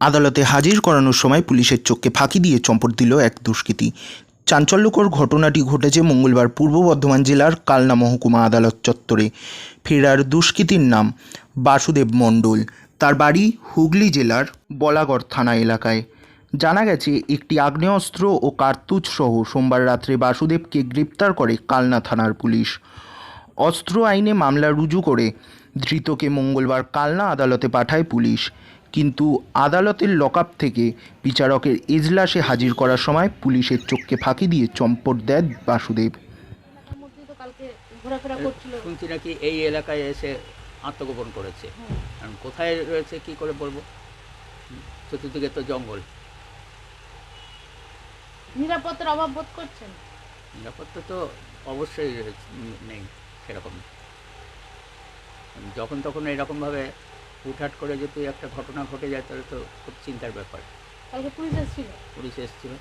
আদালতে হাজির করানোর সময় পুলিশের চোখকে ফাঁকি দিয়ে চম্পট দিল এক দুষ্কৃতী। চাঞ্চল্যকর ঘটনাটি ঘটেছে মঙ্গলবার পূর্ব বর্ধমান জেলার কালনা মহকুমা আদালত চত্বরে। ফেরার দুষ্কৃতীর নাম বাসুদেব মণ্ডল। তার বাড়ি হুগলি জেলার বলাগড় থানা এলাকায়। জানা গেছে, একটি আগ্নেয়াস্ত্র ও কার্তুজ সহ সোমবার রাত্রে বাসুদেবকে গ্রেপ্তার করে কালনা থানার পুলিশ। অস্ত্র আইনে মামলা রুজু করে ধৃতকে মঙ্গলবার কালনা আদালতে পাঠায় পুলিশ। কিন্তু আদালতের লকআপ থেকে বিচারকের এজলাসে হাজির করার সময় পুলিশের চোখকে ফাঁকি দিয়ে চম্পট দেন বাসুদেব। শুনছি নাকি এই এলাকায় এসে আত্মগোপন করেছে। কারণ কোথায় রয়েছে কি করে বলব? চতুর্দিকে তো জঙ্গল। নিরাপত্তার অভাব বোধ করছেন? নিরাপত্তা তো অবশ্যই রয়েছে, নেই সেরকম। যখন তখন এরকমভাবে হুটহাট করে যদি একটা ঘটনা ঘটে যায় তাহলে তো খুব চিন্তার ব্যাপার। কালকে পুলিশ এসেছিল? পুলিশ এসেছিল।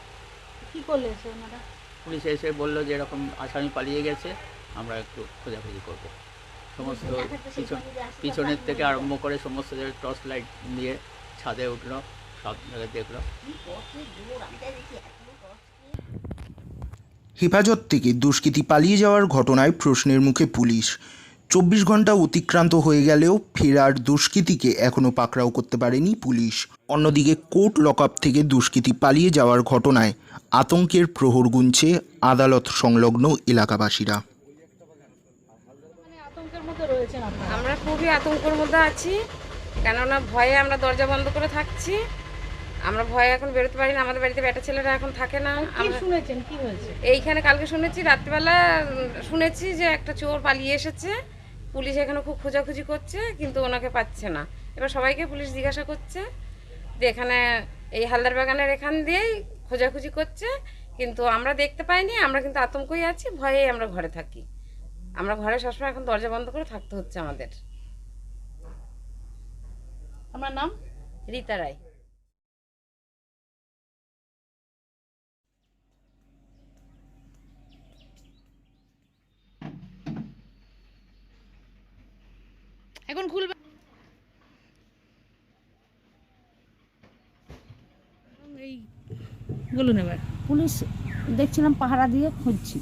কি করলে এসে ওনারা? পুলিশ এসে বলল যে এরকম আসামি পালিয়ে গেছে আমরা একটু খোঁজাখুঁজি করব। সমস্ত পিছন পিছনের থেকে আরম্ভ করে সমস্ত জায়গায় টর্চ লাইট দিয়ে ছাদে উঠল সব জায়গায় দেখল। হেফাজত থেকে দুষ্কৃতী পালিয়ে যাওয়ার ঘটনায় প্রশ্নের মুখে পুলিশ। চব্বিশ ঘণ্টা অতিক্রান্ত হয়ে গেলেও ফেরার দুষ্কৃতীকে এখনও পাকড়াও করতে পারেনি পুলিশ। অন্যদিকে কোর্ট লকআপ থেকে দুষ্কৃতী পালিয়ে যাওয়ার ঘটনায় আতঙ্কের প্রহর গুনছে আদালত সংলগ্ন এলাকাবাসীরা। মানে আতঙ্কের মধ্যে রয়েছেন আপনারা? আমরা খুবই আতঙ্কের মধ্যে আছি কেননা ভয়ে আমরা দরজা বন্ধ করে থাকছি। আমরা ভয়ে এখন বেরোতে পারি না আমাদের বাড়িতে বেটা ছেলেরা এখন থাকে না। কি শুনেছেন? কি হয়েছে? এইখানে কালকে শুনেছি রাত্রিবেলা শুনেছি যে একটা চোর পালিয়ে এসেছে। পুলিশ এখানে খুব খোঁজাখুঁজি করছে, কিন্তু ওনাকে পাচ্ছে না। এবার সবাইকে পুলিশ জিজ্ঞাসা করছে যে এখানে এই হালদার বাগানের এখান দিয়েই খোঁজাখুঁজি করছে, কিন্তু আমরা দেখতে পাইনি, আমরা কিন্তু আতঙ্কই আছি ভয়েই আমরা ঘরে থাকি। আমরা ঘরে সবসময় এখন দরজা বন্ধ করে থাকতে হচ্ছে আমাদের। আমার নাম রীতা রায় এখন খুলবে। এই বলুন এবার। পুলিশ দেখছিলাম পাহারা দিয়ে খুঁজছি।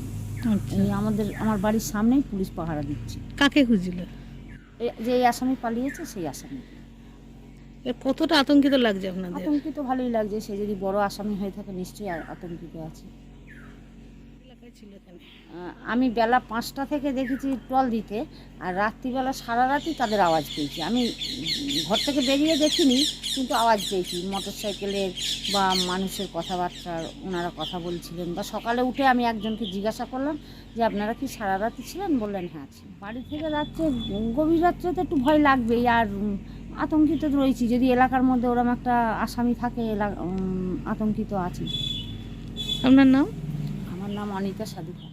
এই আমাদের আমার বাড়ির সামনেই পুলিশ পাহারা দিচ্ছে। কাকে খুঁজছিল এই যে এই আসামি পালিয়েছে সেই আসামি। কতটা আতঙ্কিত লাগছে আপনাদের? আতঙ্কিত ভালোই লাগছে সে যদি বড় আসামি হয়ে থাকে নিশ্চয়ই আতঙ্কিত আছে। ছিল আমি বেলা পাঁচটা থেকে দেখেছি টল দিতে আর রাত্রিবেলা সারা রাতই তাদের আওয়াজ পেয়েছি। আমি ঘর থেকে বেরিয়ে দেখিনি কিন্তু আওয়াজ পেয়েছি। মোটর সাইকেলের বা মানুষের কথাবার্তা ওনারা কথা বলছিলেন বা সকালে উঠে আমি একজনকে জিজ্ঞাসা করলাম যে আপনারা কি সারা রাতি ছিলেন? বললেন হ্যাঁ আছি বাড়ি থেকে রাত্রে গভীর রাত্রে তো একটু ভয় লাগবেই আর আতঙ্কিত তো রয়েছি। যদি এলাকার মধ্যে ওরম একটা আসামি থাকে এলা- আতঙ্কিত আছি। আপনার নাম? নাম অনিতা সাধুকা